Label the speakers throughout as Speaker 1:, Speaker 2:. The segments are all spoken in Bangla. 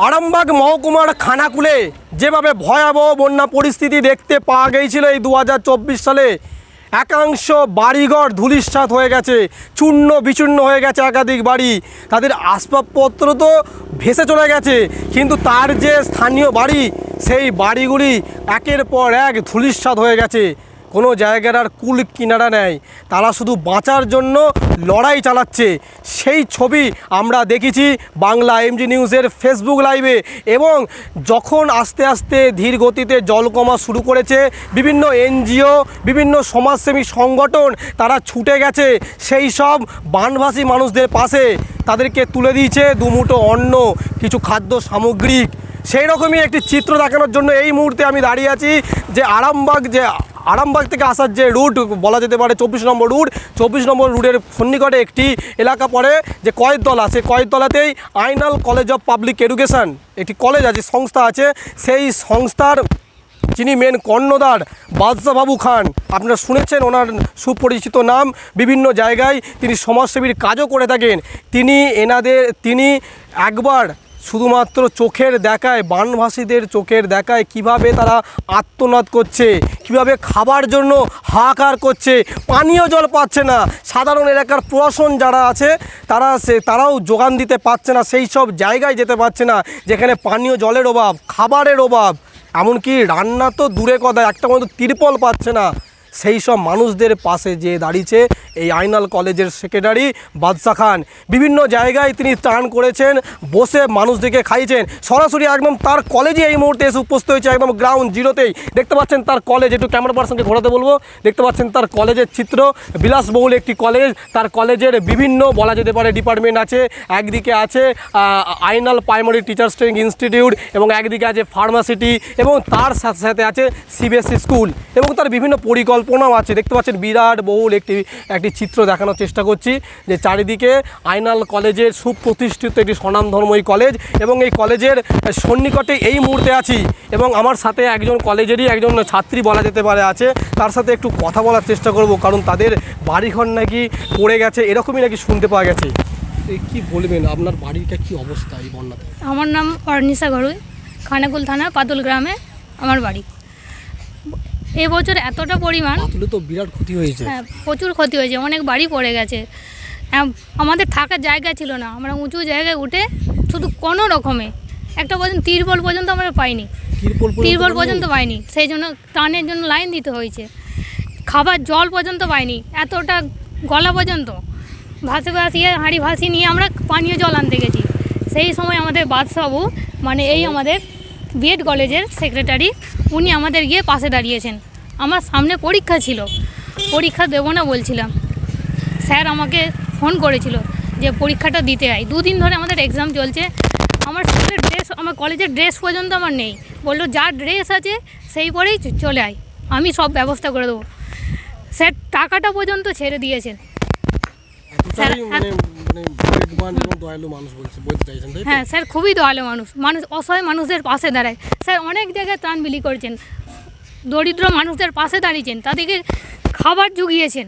Speaker 1: আরামবাগ মহকুমার খানাকুলে যেভাবে ভয়াবহ বন্যা পরিস্থিতি দেখতে পাওয়া গিয়েছিল এই দু হাজার চব্বিশ সালে, একাংশ বাড়িঘর ধুলিস্বাত হয়ে গেছে, চূর্ণ বিচূর্ণ হয়ে গেছে একাধিক বাড়ি। তাদের আসবাবপত্র তো ভেসে চলে গেছে, কিন্তু তার যে স্থানীয় বাড়ি, সেই বাড়িগুলি একের পর এক ধুলিস্বাত হয়ে গেছে। কোনো জায়গার আর কুল কিনারা নেয় তারা শুধু বাঁচার জন্য লড়াই চালাচ্ছে। সেই ছবি আমরা দেখেছি বাংলা এমজি নিউজের ফেসবুক লাইভে এবং যখন আস্তে আস্তে ধীর গতিতে জল কমা শুরু করেছে, বিভিন্ন এনজিও বিভিন্ন সমাজসেবী সংগঠন তারা ছুটে গেছে। সেই সব বানভাসী মানুষদের পাশে তাদেরকে তুলে দিয়েছে দুমুঠো অন্ন, কিছু খাদ্য সামগ্রিক সেই রকমই একটি চিত্র দেখানোর জন্য এই মুহূর্তে আমি দাঁড়িয়ে আছি যে আরামবাগ যে আরামবাগ থেকে আসার যে রুট, বলা যেতে পারে চব্বিশ নম্বর রুট, চব্বিশ নম্বর রুটের সন্নিকটে একটি এলাকা পড়ে যে কয়েকতলা সেই কয়েকতলাতেই Ainal college of public education একটি কলেজ আছে, সংস্থা আছে। সেই সংস্থার যিনি মেন কর্ণধার বাদশাহ বাবু খান, আপনারা শুনেছেন ওনার সুপরিচিত নাম, বিভিন্ন জায়গায় তিনি সমাজসেবীর কাজও করে থাকেন। তিনি এনাদের, তিনি একবার শুধুমাত্র চোখের দেখায়, বানভাসীদের চোখের দেখায় কীভাবে তারা আত্মনাদ করছে, কীভাবে খাবার জন্য হাহাকার করছে, পানীয় জল পাচ্ছে না। সাধারণ এলাকার প্রশাসন যারা আছে, তারা সে, তারাও যোগান দিতে পারছে না, সেই সব জায়গায় যেতে পারছে না, যেখানে পানীয় জলের অভাব, খাবারের অভাব, এমনকি রান্না তো দূরে কথা, একটা মতো তিরপল পাচ্ছে না। সেই সব মানুষদের পাশে যে দাঁড়িয়েছে এই আইনাল কলেজের সেক্রেটারি বাদশা খান। বিভিন্ন জায়গায় তিনি ত্রাণ করেছেন, বসে মানুষদেরকে খাইয়েছেন সরাসরি একদম তার কলেজে এই মুহূর্তে এসে উপস্থিত হয়েছে, একদম গ্রাউন্ড জিরোতেই দেখতে পাচ্ছেন তার কলেজ, একটু ক্যামেরা পার্সনকে ঘোরাতে বলব। দেখতে পাচ্ছেন তার কলেজের চিত্র, বিলাসবহুল একটি কলেজ। তার কলেজের বিভিন্ন, বলা যেতে পারে ডিপার্টমেন্ট আছে। একদিকে আছে Ainal primary teachers training institute এবং একদিকে আছে ফার্মাসিটি এবং তার সাথে সাথে আছে সিবিএসসি স্কুল এবং তার বিভিন্ন পরিকল্পনাও আছে। দেখতে পাচ্ছেন বিরাট বহুল একটি একটি চিত্র দেখানোর চেষ্টা করছি যে চারিদিকে আইনাল কলেজের সুপ্রতিষ্ঠিত একটি স্বনামধর্মী কলেজ এবং এই কলেজের সন্নিকটে এই মুহূর্তে আছি এবং আমার সাথে একজন কলেজেরই একজন ছাত্রী বলা যেতে পারে আছে। তার সাথে একটু কথা বলার চেষ্টা করব, কারণ তাদের বাড়িঘর নাকি পড়ে গেছে, এরকমই নাকি শুনতে পাওয়া গেছে। কি বলবেন, আপনার বাড়িটা কি অবস্থা এই বন্যাতে?
Speaker 2: আমার নাম অর্নিশা ঘরুই খানাকুল থানা, পাতুল গ্রামে, আমার বাড়ি। এবছর এতটা পরিমাণ
Speaker 1: তো বিরাট ক্ষতি হয়েছে।
Speaker 2: হ্যাঁ, প্রচুর ক্ষতি হয়েছে অনেক বাড়ি পড়ে গেছে। এম- আমাদের থাকার জায়গা ছিল না আমরা উঁচু জায়গায় উঠে শুধু কোনো রকমে একটা পর্যন্ত তিরবল পর্যন্ত আমরা পাইনি।
Speaker 1: তিরপল পর্যন্ত
Speaker 2: তিরবল পর্যন্ত পাইনি সেই জন্য টানের জন্য লাইন দিতে হয়েছে। খাবার জল পর্যন্ত পাইনি এতটা গলা পর্যন্ত। ভাসে ভাসিয়ে হাঁড়ি ভাসিয়ে নিয়ে আমরা পানীয় জল আনতে গেছি। সেই সময় আমাদের বাদশাহবাবু মানে এই আমাদের বিএড কলেজের সেক্রেটারি উনি আমাদের গিয়ে পাশে দাঁড়িয়েছেন। আমার সামনে পরীক্ষা ছিল। পরীক্ষা দেবো না বলছিলাম। স্যার আমাকে ফোন করেছিল যে পরীক্ষাটা দিতে আয়। দুদিন ধরে আমাদের এক্সাম চলছে। আমার স্কুলের ড্রেস আমার কলেজের ড্রেস পর্যন্ত আমার নেই। বলল যা ড্রেস আছে সেই পরেই চলে আয়। আমি সব ব্যবস্থা করে দেবো। স্যার টাকাটা পর্যন্ত ছেড়ে দিয়েছেন। স্যার,
Speaker 1: এবং দয়ালু মানুষ বলছে বলতে চাইছেন
Speaker 2: হ্যাঁ স্যার খুবই দয়ালু মানুষ। মানুষ অসহায় মানুষদের পাশে দাঁড়ায়। স্যার অনেক জায়গায় ত্রাণ বিলি করেছেন। দরিদ্র মানুষদের পাশে দাঁড়িয়েছেন তাদেরকে খাবার জুগিয়েছেন।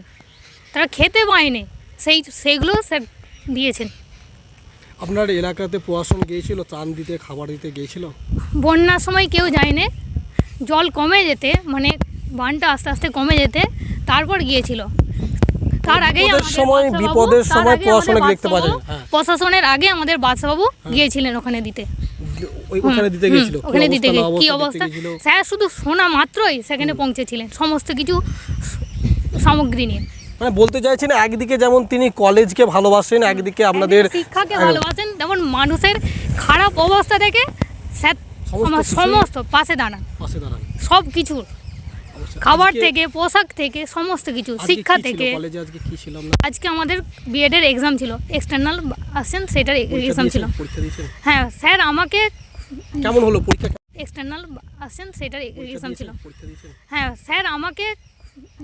Speaker 2: তারা খেতে পায়নি। সেই সেইগুলো স্যার দিয়েছেন।
Speaker 1: আপনার এলাকাতে প্রশাসন গিয়েছিল ত্রাণ দিতে খাবার দিতে গিয়েছিল?
Speaker 2: বন্যার সময় কেউ যায়নি। জল কমে যেতে মানে বানটা আস্তে আস্তে কমে যেতে তারপর গিয়েছিল। তার আগেই আমাদের
Speaker 1: সময়- বিপদের সময়
Speaker 2: আগেই
Speaker 1: প্রশাসনকে দেখতে পাওয়া যায়, হ্যাঁ।
Speaker 2: প্রশাসনের আগে আমাদের বাদশাহবাবু গিয়েছিলেন ওখানে দিতে।
Speaker 1: ওই ওখানে দিতে গিয়েছিল।
Speaker 2: ওখানে দিতে কি
Speaker 1: অবস্থা?
Speaker 2: স্যার শুধু শোনা মাত্রই সেখানে পৌঁছেছিলেন সমস্ত কিছু সামগ্রী নিয়ে।
Speaker 1: মানে বলতে চাইছেন একদিকে যেমন তিনি কলেজকে ভালোবাসেন একদিকে আপনাদের
Speaker 2: শিক্ষাকে
Speaker 1: হ্যাঁ,
Speaker 2: ভালোবাসেন যেমন মানুষের খারাপ অবস্থা থেকে স্যার
Speaker 1: সমস্ত
Speaker 2: পাশে দাঁড়ান।
Speaker 1: পাশে দাঁড়ান।
Speaker 2: সব কিছু
Speaker 1: অবশ্যই।
Speaker 2: খাবার থেকে পোশাক থেকে সমস্ত কিছু শিক্ষা থেকে।
Speaker 1: আজকে
Speaker 2: আমাদের বিএডের এক্সাম ছিল। এক্সটার্নাল আসছেন সেটার এক্সাম ছিল। হ্যাঁ স্যার আমাকে
Speaker 1: কেমন হলো পরীক্ষা?
Speaker 2: এক্সটার্নাল আসছেন সেটার এক্সাম ছিল। হ্যাঁ স্যার আমাকে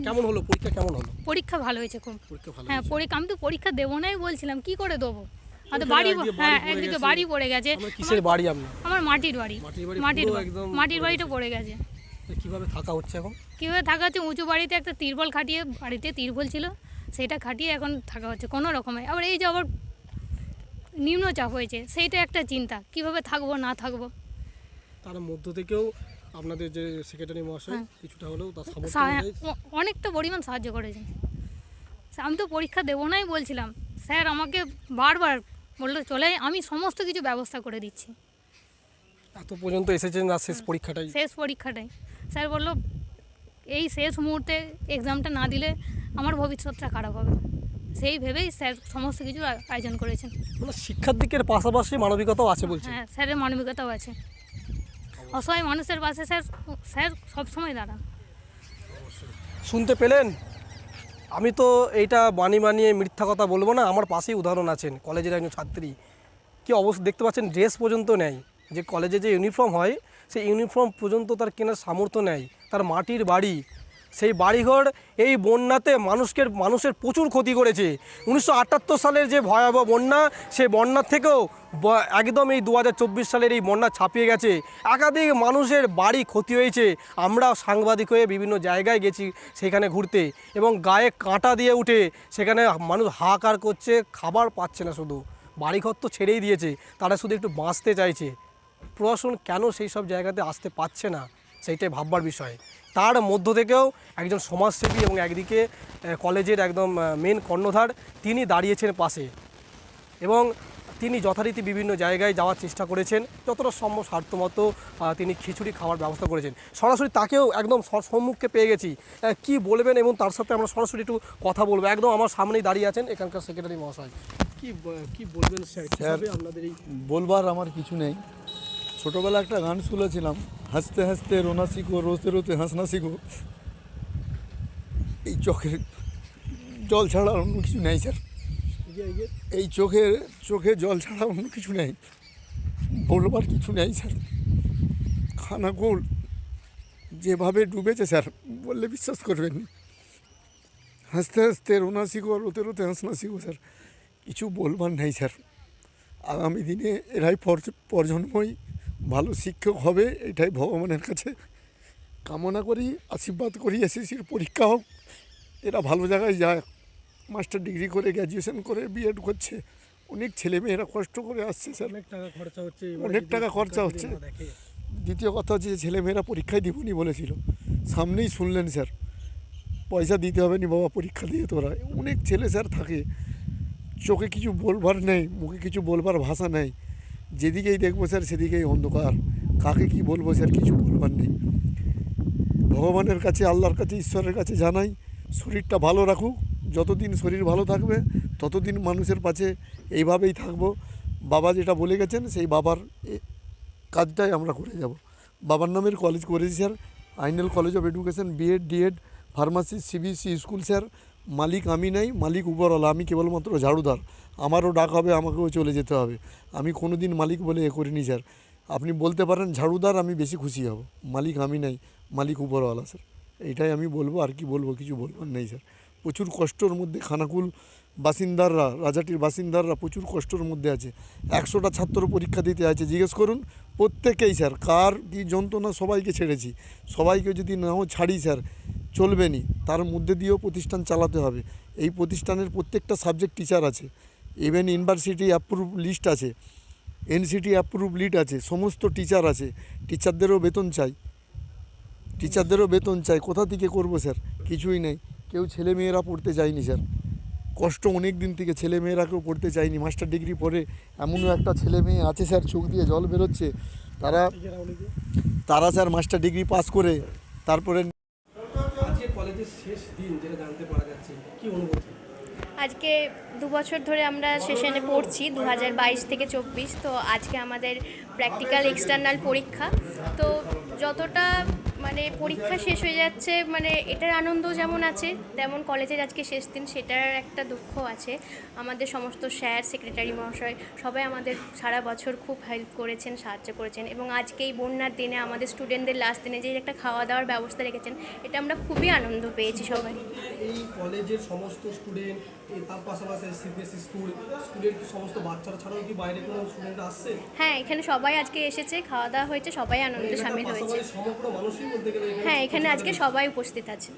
Speaker 1: কেমন হলো পরীক্ষা? কেমন হলো?
Speaker 2: পরীক্ষা ভালো হয়েছে খুব। হ্যাঁ পরীক্ষা আমি তো পরীক্ষা দেবো নাই বলছিলাম কি করে দেবো? আমাদের বাড়ি হ্যাঁ
Speaker 1: বাড়ি পড়ে
Speaker 2: একদিকে
Speaker 1: গেছে।
Speaker 2: বাড়ি পড়ে গেছে।
Speaker 1: বাড়ি
Speaker 2: আমার? মাটির বাড়ি।
Speaker 1: মাটির বাড়ি
Speaker 2: মাটির বাড়িটা পড়ে গেছে।
Speaker 1: কীভাবে থাকা হচ্ছে এখন?
Speaker 2: কীভাবে থাকা হচ্ছে? উঁচু বাড়িতে একটা তিরবল খাটিয়ে বাড়িতে তিরবল ছিল সেটা খাটিয়ে এখন থাকা হচ্ছে কোনো রকমে। আবার এই যে আবার নিম্নচাপ হয়েছে সেইটা একটা চিন্তা কীভাবে থাকব না থাকব?
Speaker 1: তার মধ্য থেকেও আপনাদের যে সেক্রেটারি মহাশয়
Speaker 2: হ্যাঁ।
Speaker 1: কিছুটা হলেও
Speaker 2: অনেকটা পরিমাণ সাহায্য করেছেন আমি তো পরীক্ষা দেবো নাই বলছিলাম। স্যার আমাকে বারবার বলল চলে আমি সমস্ত কিছু ব্যবস্থা করে দিচ্ছি।
Speaker 1: এত পর্যন্ত এসেছেন না শেষ পরীক্ষাটাই?
Speaker 2: শেষ পরীক্ষাটাই। স্যার বলল এই শেষ মুহূর্তে এক্সামটা না দিলে আমার ভবিষ্যৎটা খারাপ হবে। সেই ভেবেই স্যার সমস্ত কিছু আয়োজন করেছেন।
Speaker 1: মানে শিক্ষার দিকের পাশাপাশি মানবিকতাও আছে বলছে
Speaker 2: হ্যাঁ স্যারের মানবিকতাও আছে। অসহায় মানুষের পাশে স্যার স্যার সবসময় দাঁড়ান।
Speaker 1: শুনতে পেলেন? আমি তো এইটা বানি বানিয়ে মিথ্যা কথা বলব না আমার পাশেই উদাহরণ আছেন কলেজের একজন ছাত্রী। কি অবস্থা দেখতে পাচ্ছেন ড্রেস পর্যন্ত নেয় যে কলেজে যে ইউনিফর্ম হয়, সেই ইউনিফর্ম পর্যন্ত তার কেনার সামর্থ্য নেই। তার মাটির বাড়ি। সেই বাড়িঘর এই বন্যাতে মানুষকে, মানুষের প্রচুর ক্ষতি করেছে। উনিশশো আটাত্তর সালের যে ভয়াবহ বন্যা, সেই বন্যার থেকেও একদম এই দু হাজার চব্বিশ সালের এই বন্যা ছাপিয়ে গেছে। একাধিক মানুষের বাড়ি ক্ষতি হয়েছে। আমরা সাংবাদিক হয়ে বিভিন্ন জায়গায় গেছি সেখানে ঘুরতে এবং গায়ে কাঁটা দিয়ে উঠে সেখানে মানুষ হাহাকার করছে, খাবার পাচ্ছে না শুধু। বাড়িঘর তো ছেড়েই দিয়েছে। তারা শুধু একটু বাঁচতে চাইছে। প্রশাসন কেন সেই সব জায়গাতে আসতে পারছে না সেইটাই ভাববার বিষয়। তার মধ্য থেকেও একজন সমাজসেবী এবং একদিকে কলেজের একদম মেন কর্ণধার তিনি দাঁড়িয়েছেন পাশে এবং তিনি যথারীতি বিভিন্ন জায়গায় যাওয়ার চেষ্টা করেছেন যতটা সম্ভব স্বার্থমতো তিনি খিচুড়ি খাওয়ার ব্যবস্থা করেছেন। সরাসরি তাকেও একদম সম্মুখে পেয়ে গেছি। কি বলবেন এবং তার সাথে আমরা সরাসরি একটু কথা বলব। একদম আমার সামনেই দাঁড়িয়ে আছেন এখানকার সেক্রেটারি মহাশয়। কি কি বলবেন স্যার? আপনাদের এই
Speaker 3: বলবার আমার কিছু নেই। ছোটোবেলা একটা গান শুনেছিলাম, হাসতে হাসতে রোনা শিখো রোতে রোতে হাসনা শিখো। এই চোখের জল ছাড়া অন্য কিছু নেই, স্যার। এই চোখের চোখে জল ছাড়া অন্য কিছু নেই। বলবার কিছু নেই, স্যার। খানা খানাকুল যেভাবে ডুবেছে, স্যার, বললে বিশ্বাস করবেন হাসতে হাসতে রোনা শিখো রোতে রোতে হাসনা শিখো, স্যার। কিছু বলবার নেই, স্যার। আগামী দিনে এরাই পর- প্রজন্মই ভালো শিক্ষক হবে এটাই ভগবানের কাছে কামনা করি আশীর্বাদ করি এসএসসির পরীক্ষা হোক এরা ভালো জায়গায় যায় মাস্টার ডিগ্রি করে গ্র্যাজুয়েশন করে বিএড করছে অনেক ছেলে মেয়েরা কষ্ট করে আসছে স্যার।
Speaker 1: অনেক টাকা খরচা হচ্ছে
Speaker 3: অনেক টাকা খরচা হচ্ছে। দ্বিতীয় কথা হচ্ছে যে ছেলেমেয়েরা পরীক্ষায় দিবনি বলেছিল। সামনেই শুনলেন স্যার পয়সা দিতে হবে নি বাবা পরীক্ষা দিয়ে তোরা অনেক ছেলে স্যার থাকে চোখে কিছু বলবার নেই মুখে কিছু বলবার ভাষা নেই। যেদিকেই দেখব স্যার, সেদিকেই অন্ধকার। কাকে কি বলব স্যার, কিছু বলবার নেই। ভগবানের কাছে, আল্লাহর কাছে, ঈশ্বরের কাছে জানাই, শরীরটা ভালো রাখুক। যতদিন শরীর ভালো থাকবে, ততদিন মানুষের পাশে এইভাবেই থাকব। বাবা যেটা বলে গেছেন, সেই বাবার কাজটাই আমরা করে যাব। বাবার নামের কলেজ করেছি sir. Ainel college of education BEd DEd pharmacy CBSE school sir. মালিক আমি নাই, মালিক উপরওয়ালা, আমি কেবলমাত্র ঝাড়ুদার। আমারও ডাক হবে, আমাকেও চলে যেতে হবে। আমি কোনো দিন মালিক বলে এ করিনি স্যার। আপনি বলতে পারেন, ঝাড়ুদার আমি বেশি খুশি হব। মালিক আমি নাই, মালিক উপরওয়ালা স্যার। এইটাই আমি বলব, আর কি বলব, কিছু বলবার নেই স্যার। প্রচুর কষ্টর মধ্যে খানাকুল বাসিন্দাররা, রাজাটির বাসিন্দাররা প্রচুর কষ্টর মধ্যে আছে। একশোটা ছাত্র পরীক্ষা দিতে আছে। জিজ্ঞেস করুন, প্রত্যেকেই স্যার, কার কী যন্ত্রণা সবাইকে ছেড়েছি। সবাইকে যদি নাও ছাড়ি স্যার, চলবে নি। তার মধ্যে দিয়েও প্রতিষ্ঠান চালাতে হবে। এই প্রতিষ্ঠানের প্রত্যেকটা সাবজেক্ট টিচার আছে। ইভেন ইউনিভার্সিটি অ্যাপ্রুভ লিস্ট আছে এনসিটি অ্যাপ্রুভ লিট আছে, সমস্ত টিচার আছে টিচারদেরও বেতন চাই। টিচারদেরও বেতন চাই, কোথা থেকে করব স্যার? কিছুই নেই। কেউ ছেলে মেয়েরা পড়তে চায়নি স্যার। কষ্ট অনেক দিন থেকে ছেলে মেয়েরা কেউ পড়তে চায়নি মাস্টার ডিগ্রি পড়ে এমনও একটা ছেলে মেয়ে আছে স্যার, চোখ দিয়ে জল বেরোচ্ছে। তারা তারা স্যার মাস্টার ডিগ্রি পাস করে, তারপরে
Speaker 1: কলেজের শেষ দিন, যেটা জানতে পারা যাচ্ছে, কি অনুভূতি?
Speaker 4: আজকে দু বছর ধরে আমরা সেশনে পড়ছি দু হাজার বাইশ থেকে চব্বিশ। তো আজকে আমাদের প্র্যাকটিক্যাল এক্সটার্নাল পরীক্ষা। তো যতটা মানে পরীক্ষা শেষ হয়ে যাচ্ছে মানে এটার আনন্দ যেমন আছে, তেমন কলেজের আজকে শেষ দিন, সেটার একটা দুঃখ আছে। আমাদের সমস্ত স্যার সেক্রেটারি মহাশয় সবাই আমাদের সারা বছর খুব হেল্প করেছেন, সাহায্য করেছেন এবং আজকে এই বন্যার দিনে আমাদের স্টুডেন্টদের লাস্ট দিনে যে একটা খাওয়া দাওয়ার ব্যবস্থা রেখেছেন, এটা আমরা খুবই আনন্দ পেয়েছি সবাই
Speaker 1: এই কলেজের সমস্ত স্টুডেন্ট তার পাশাপাশি সিবিএসসি স্কুল স্কুলের কি সমস্ত বাচ্চারা ছাড়াও কি বাইরে কোনো স্টুডেন্ট আসছে?
Speaker 4: হ্যাঁ এখানে সবাই আজকে এসেছে খাওয়া দাওয়া হয়েছে সবাই আনন্দে সামিল হয়েছে।
Speaker 1: সমগ্র মানুষই বলতে গেলে
Speaker 4: হ্যাঁ এখানে আজকে সবাই উপস্থিত আছে।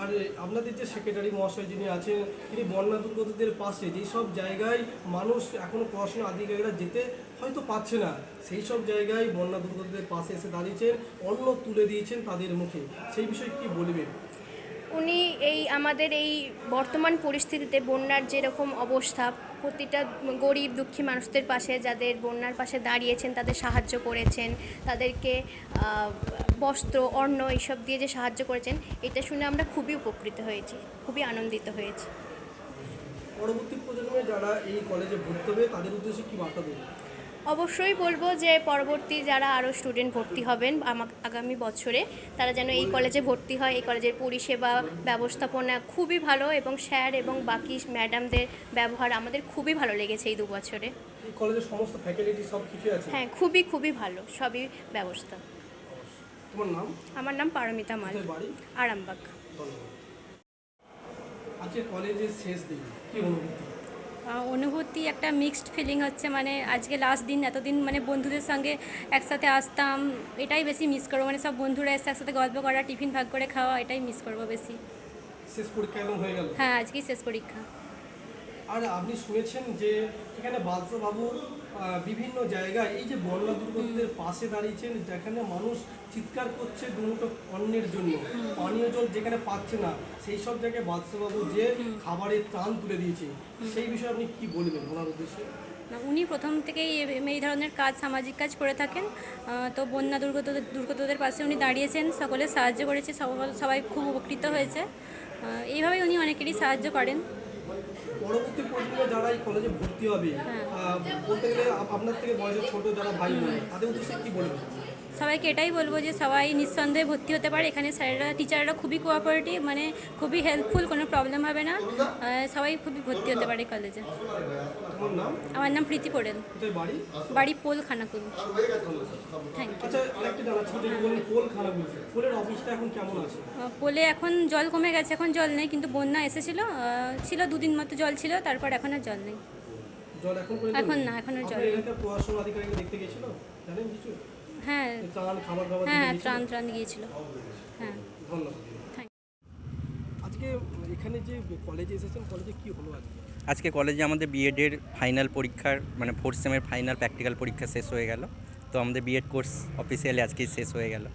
Speaker 1: আর আপনাদের যে সেক্রেটারি মহাশয় যিনি আছেন তিনি বন্যা দুর্গতদের পাশে যেই সব জায়গায় মানুষ এখনও পড়াশোনা আধিকারিকরা যেতে হয়তো পাচ্ছে না সেই সব জায়গায় বন্যা দুর্গতদের পাশে এসে দাঁড়িয়েছেন অন্ন তুলে দিয়েছেন তাদের মুখে। সেই বিষয়ে কি বলবেন?
Speaker 4: উনি এই আমাদের এই বর্তমান পরিস্থিতিতে বন্যার যেরকম অবস্থা, প্রতিটা গরিব দুঃখী মানুষদের পাশে যাদের বন্যার পাশে দাঁড়িয়েছেন, তাদের সাহায্য করেছেন, তাদেরকে বস্ত্র, অন্ন এইসব দিয়ে যে সাহায্য করেছেন, এটা শুনে আমরা খুবই উপকৃত হয়েছি, খুবই আনন্দিত হয়েছি।
Speaker 1: পরবর্তী প্রজন্মে যারা এই কলেজে ভর্তি হবে, তাদের উদ্দেশ্যে কি বার্তা
Speaker 4: অবশ্যই বলব যে পরবর্তী যারা আরও স্টুডেন্ট ভর্তি হবেন আগামী বছরে তারা যেন এই কলেজে ভর্তি হয় এই কলেজের পরিষেবা ব্যবস্থাপনা খুবই ভালো এবং স্যার এবং বাকি ম্যাডামদের ব্যবহার আমাদের খুবই ভালো লেগেছে এই দু বছরে
Speaker 1: কলেজের সমস্ত ফ্যাকাল্টি সব কিছু আছে?
Speaker 4: হ্যাঁ খুবই খুবই ভালো সবই ব্যবস্থা।
Speaker 1: তোমার নাম?
Speaker 4: আমার নাম পারমিতা মাল। আরামবাগ।
Speaker 1: আজকে কলেজের শেষ দিন কি অনুভূতি?
Speaker 5: অনুভূতি একটা মিক্সড ফিলিং হচ্ছে। মানে আজকে লাস্ট দিন এতদিন মানে বন্ধুদের সঙ্গে একসাথে আসতাম এটাই বেশি মিস করব। মানে সব বন্ধুরা এসে একসাথে গল্প করা টিফিন ভাগ করে খাওয়া এটাই মিস করব বেশি।
Speaker 1: শেষ পরীক্ষা হয়ে গেল?
Speaker 5: হ্যাঁ আজকেই শেষ পরীক্ষা।
Speaker 1: আর আপনি শুনেছেন যে এখানে বাদশাহবাবু বিভিন্ন জায়গায় এই যে বন্যা দুর্গতদের পাশে দাঁড়িয়েছেন, যেখানে মানুষ চিৎকার করছে দুমুটো অন্যের জন্য, পানীয় জল যেখানে পাচ্ছে না, সেই সব জায়গায় বাদশাহবাবু যে খাবারের ত্রাণ তুলে দিয়েছে সেই বিষয়ে আপনি কি বলবেন ওনার উদ্দেশ্যে?
Speaker 5: উনি প্রথম থেকেই এই ধরনের কাজ, সামাজিক কাজ করে থাকেন। তো বন্যা দুর্গতদের দুর্গতদের পাশে উনি দাঁড়িয়েছেন, সকলে সাহায্য করেছে সবাই খুব উপকৃত হয়েছে। এইভাবেই উনি অনেকেরই সাহায্য করেন।
Speaker 1: পরবর্তী প্রজন্মে যারা এই কলেজে ভর্তি হবে আহ, বলতে গেলে আপনার থেকে বয়সে ছোট যারা ভাই বোন তাদের উদ্দেশ্যে কি বলবেন?
Speaker 5: সবাইকে এটাই বলব যে সবাই নিঃসন্দেহে ভর্তি হতে পারে। এখানে স্যারেরা টিচাররা খুবই কোঅপারেটিভ মানে খুবই হেল্পফুল কোনো প্রবলেম হবে না। সবাই খুবই ভর্তি হতে পারে কলেজে আমার নাম প্রীতি পোড়েল।
Speaker 1: বাড়ি
Speaker 5: পোল খানাকুল। থ্যাংক ইউ
Speaker 1: আচ্ছা যে বললেন পোল এখন
Speaker 5: জল কমে গেছে এখন জল নেই কিন্তু বন্যা এসেছিল। ছিল দুদিন মতো জল ছিল তারপর এখন আর জল নেই।
Speaker 1: এখন?
Speaker 5: না, এখন আর জল নেই।
Speaker 1: প্রশাসন আধিকারিক দেখতে গেছিল? জানেন কিছু?
Speaker 5: হ্যাঁ।
Speaker 1: খাবার দাবার
Speaker 5: হ্যাঁ ত্রাণ ত্রাণ গিয়েছিল হ্যাঁ।
Speaker 1: ধন্যবাদ। আজকে এখানে যে কলেজে এসেছেন কলেজে কি হলো আজকে?
Speaker 6: আজকে কলেজে আমাদের বিএডের ফাইনাল পরীক্ষার মানে ফোর্থ সেমের ফাইনাল প্র্যাকটিক্যাল পরীক্ষা শেষ হয়ে গেল। তো আমাদের বিএড কোর্স অফিসিয়ালি আজকেই শেষ হয়ে গেল।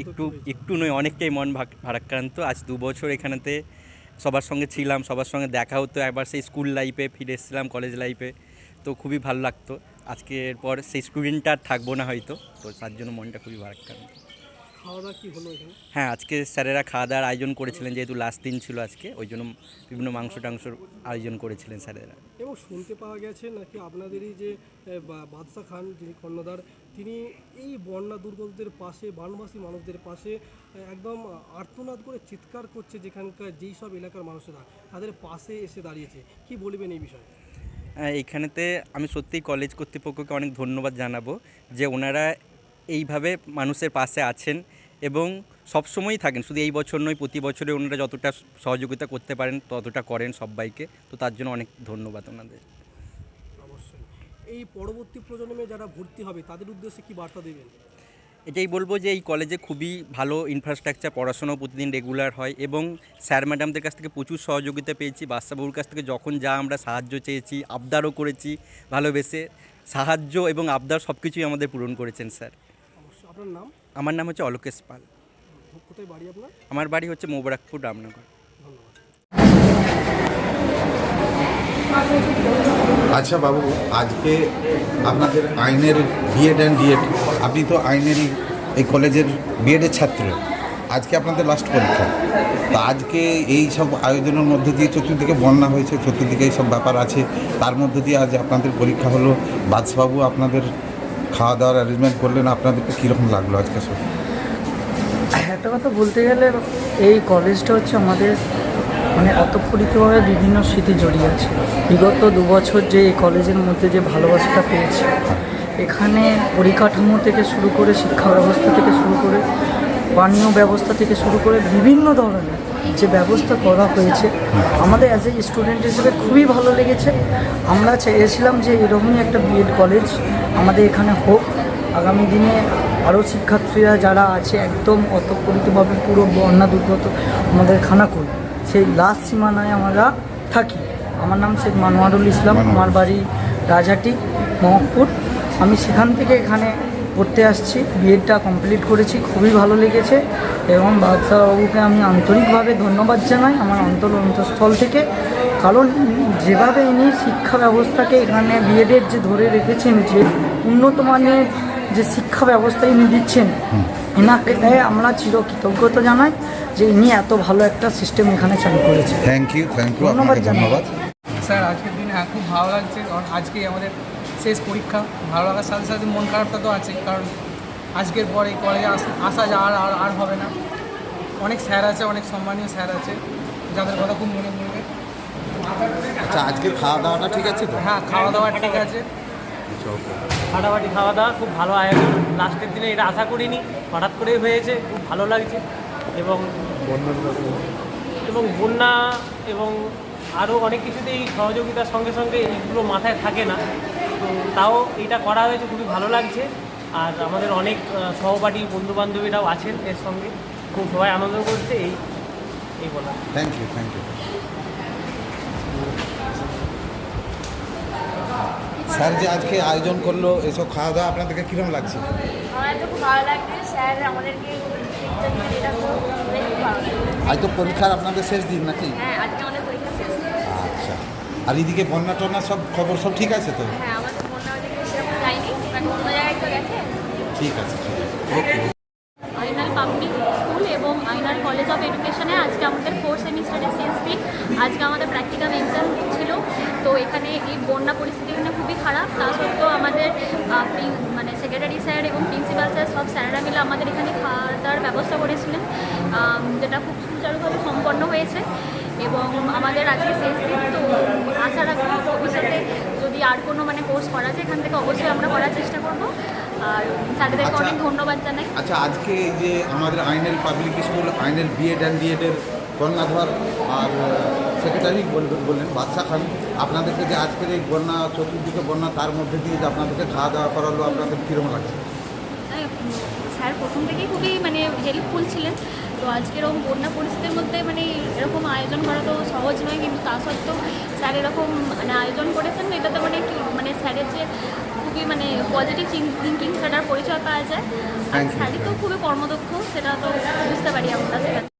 Speaker 1: একটু
Speaker 6: একটু নয় অনেকটাই মন ভাগ- ভারাক্রান্ত। আজ দু বছর এখানেতে সবার সঙ্গে ছিলাম সবার সঙ্গে দেখা হতো। একবার সেই স্কুল লাইফে ফিরে এসেছিলাম কলেজ লাইফে তো খুবই ভালো লাগতো। আজকের পর সেই স্টুডেন্টটা আর থাকব না হয়তো তো তার জন্য মনটা খুবই ভারাক্রান্ত
Speaker 1: খাওয়া দাওয়া কি হলো
Speaker 6: হ্যাঁ আজকে স্যারেরা খাওয়া দাওয়ার আয়োজন করেছিলেন যেহেতু লাস্ট দিন ছিল আজকে ওই জন্য বিভিন্ন মাংস টাংসর আয়োজন করেছিলেন স্যারেরা।
Speaker 1: এবং শুনতে পাওয়া গেছে নাকি আপনাদেরই যে বাদশা খান যিনি কর্ণধার তিনি এই বন্যা দুর্গতদের পাশে বানবাসী মানুষদের পাশে একদম আর্তনাদ করে চিৎকার করছে যেখানকার যেই সব এলাকার মানুষেরা তাদের পাশে এসে দাঁড়িয়েছে। কি বলবেন এই বিষয়ে?
Speaker 6: এইখানেতে আমি সত্যিই কলেজ কর্তৃপক্ষকে অনেক ধন্যবাদ জানাব যে ওনারা এইভাবে মানুষের পাশে আছেন এবং সবসময়ই থাকেন। শুধু এই বছর নয়, প্রতি বছরে ওনারা যতটা সহযোগিতা করতে পারেন, ততটা করেন সবাইকে। তো তার জন্য অনেক ধন্যবাদ ওনাদের।
Speaker 1: অবশ্যই। এই পরবর্তী প্রজন্মে যারা ভর্তি হবে, তাদের উদ্দেশ্যে কি বার্তা দেবেন?
Speaker 6: এটাই বলব যে এই কলেজে খুবই ভালো ইনফ্রাস্ট্রাকচার পড়াশোনাও প্রতিদিন রেগুলার হয় এবং স্যার ম্যাডামদের কাছ থেকে প্রচুর সহযোগিতা পেয়েছি। বাদশাবাবুর কাছ থেকে যখন যা আমরা সাহায্য চেয়েছি আবদারও করেছি ভালোবেসে সাহায্য এবং আবদার সব কিছুই আমাদের পূরণ করেছেন স্যার
Speaker 1: আপনার নাম?
Speaker 6: আমার নাম হচ্ছে অলোকেশ পাল।
Speaker 1: কোথায় বাড়ি আপনার?
Speaker 6: আমার বাড়ি হচ্ছে মোবারকপুর রামনগর।
Speaker 1: ধন্যবাদ।
Speaker 7: আচ্ছা বাবু, আজকে আপনাদের আইনের বিএড অ্যান্ড ডিএড আপনি তো আইনেরই এই কলেজের বিএডের ছাত্র, আজকে আপনাদের লাস্ট পরীক্ষা। তো আজকে এই সব আয়োজনের মধ্যে দিয়ে চতুর্দিকে বন্যা হয়েছে, চতুর্দিকে এই সব ব্যাপার আছে, তার মধ্যে দিয়ে আজ আপনাদের পরীক্ষা হলো। বাদশাহবাবু, আপনাদের খাওয়া দাওয়ার অ্যারেঞ্জমেন্ট করলেন, আপনাদেরকে কীরকম লাগল আজকে সব?
Speaker 8: একটা কথা বলতে গেলে এই কলেজটা হচ্ছে আমাদের মানে অতঃপরিতভাবে বিভিন্ন স্মৃতি জড়িয়ে আছে বিগত দু বছর যে এই কলেজের মধ্যে যে ভালোবাসাটা পেয়েছি, এখানে পরিকাঠামো থেকে শুরু করে শিক্ষা ব্যবস্থা থেকে শুরু করে পানীয় ব্যবস্থা থেকে শুরু করে বিভিন্ন ধরনের যে ব্যবস্থা করা হয়েছে, আমাদের অ্যাজ এ স্টুডেন্ট হিসেবে খুবই ভালো লেগেছে। আমরা চেয়েছিলাম যে এরকমই একটা বিএড কলেজ আমাদের এখানে হোক। আগামী দিনে আরও শিক্ষার্থীরা যারা আছে একদম অতপরিতভাবে পুরো বন্যা দুর্গত আমাদের খানা খানাকুল। সেই লাস্ট সীমানায় আমরা থাকি। আমার নাম শেখ মানোয়ারুল ইসলাম। আমার বাড়ি রাজহাটি মহকপুর। আমি সেখান থেকে এখানে পড়তে আসছি। বিএডটা কমপ্লিট করেছি খুবই ভালো লেগেছে এবং বাদশাহবাবুকে আমি আন্তরিকভাবে ধন্যবাদ জানাই আমার অন্তর অন্তঃস্থল থেকে। কারণ যেভাবে ইনি শিক্ষা ব্যবস্থাকে এখানে বিএডের যে ধরে রেখেছেন যে উন্নত মানের যে শিক্ষা ব্যবস্থা ইনি দিচ্ছেন এনাকে আমরা চিরকৃতজ্ঞতা জানাই যে ইনি এত ভালো একটা সিস্টেম এখানে চালু করেছে
Speaker 7: থ্যাংক ইউ থ্যাংক ইউ
Speaker 8: ধন্যবাদ
Speaker 7: ধন্যবাদ।
Speaker 9: স্যার আজকের দিনে হ্যাঁ খুব ভালো লাগছে কারণ আজকেই আমাদের শেষ পরীক্ষা। ভালো লাগার সাথে সাথে মন খারাপটা তো আছেই কারণ আজকের পরে এই কলেজে আস- আসা যা আর আর আর হবে না। অনেক স্যার আছে অনেক সম্মানীয় স্যার আছে যাদের কথা খুব মনে পড়বে।
Speaker 7: আচ্ছা আজকে খাওয়া দাওয়াটা ঠিক আছে তো?
Speaker 9: হ্যাঁ খাওয়া দাওয়া ঠিক আছে।
Speaker 10: ফাটাফাটি খাওয়া দাওয়া, খুব ভালো আয়োজন। লাস্টের দিনে এটা আশা করিনি, হঠাৎ করেই হয়েছে, খুব ভালো লাগছে। এবং এবং বন্যা এবং আরও অনেক কিছুতেই সহযোগিতার সঙ্গে সঙ্গে এইগুলো মাথায় থাকে না। তো তাও এটা করা হয়েছে, খুবই ভালো লাগছে। আর আমাদের অনেক সহপাঠী বন্ধুবান্ধবীরাও আছেন এর সঙ্গে। খুব সবাই আনন্দ করছে, এই এই বলা
Speaker 7: thank you thank you sir যে আজকে আয়োজন করল এসব খাওয়া দাওয়া আপনাদেরকে কীরকম লাগছে?
Speaker 4: আমার তো খুব ভালো লাগছে। স্যার আমাদেরকে
Speaker 7: আজ তো পরীক্ষার আপনাদের শেষ দিন নাকি?
Speaker 4: হ্যাঁ আজকে আমাদের পরীক্ষা শেষ
Speaker 7: আচ্ছা। আর এদিকে বন্যা টন্যা সব খবর সব ঠিক আছে তো?
Speaker 4: হ্যাঁ আমাদের সেরকম যায়নি। অন্য জায়গায় তো গেছে।
Speaker 7: ঠিক আছে ঠিক আছে। ওকে
Speaker 11: আইনাল পাবলিক স্কুল এবং আইনাল কলেজ অফ এডুকেশনে আজকে আমাদের সেমিস্টারের শেষ দিন। আজকে আমাদের প্র্যাকটিক্যাল এক্সাম তো এখানে এই বন্যা পরিস্থিতি এখানে খুবই খারাপ। তা সত্ত্বেও আমাদের মানে সেক্রেটারি স্যার এবং প্রিন্সিপাল স্যার সব স্যারেরা মিলে আমাদের এখানে খাওয়া দাওয়ার ব্যবস্থা করেছিলেন যেটা খুব সুচারুভাবে সম্পন্ন হয়েছে। এবং আমাদের আজকে শেষ দিন তো আশা রাখব ভবিষ্যতে যদি আর কোনো মানে কোর্স করা যায় এখান থেকে অবশ্যই আমরা করার চেষ্টা করব। আর স্যারদেরকে
Speaker 7: আচ্ছা।
Speaker 11: অনেক ধন্যবাদ জানাই।
Speaker 7: আচ্ছা আজকে এই যে আমাদের আইনের পাবলিক স্কুল আইনের বিএড অ্যান্ড ডিএডের কর্ণাধর আর সেক্রেটারি বললেন বাদশা খান আপনাদেরকে যে আজকের এই বন্যা চতুর্দিকে বন্যা তার মধ্যে দিয়ে যে আপনাদেরকে খাওয়া দাওয়া করালো আপনাদের কীরকম লাগছে?
Speaker 11: হ্যাঁ, স্যার প্রথম থেকেই খুবই মানে হেল্পফুল ছিলেন। তো আজকের এরকম বন্যা পরিস্থিতির মধ্যে মানে এরকম আয়োজন করা তো সহজ নয় কিন্তু তা সত্ত্বেও স্যার এরকম মানে আয়োজন করেছেন এটাতে মানে কি মানে স্যারের যে খুবই মানে পজিটিভ থিঙ্কিং সেটার পরিচয় পাওয়া যায়। আর স্যারই তো খুবই কর্মদক্ষ সেটা তো বুঝতে পারি আমরা সেটা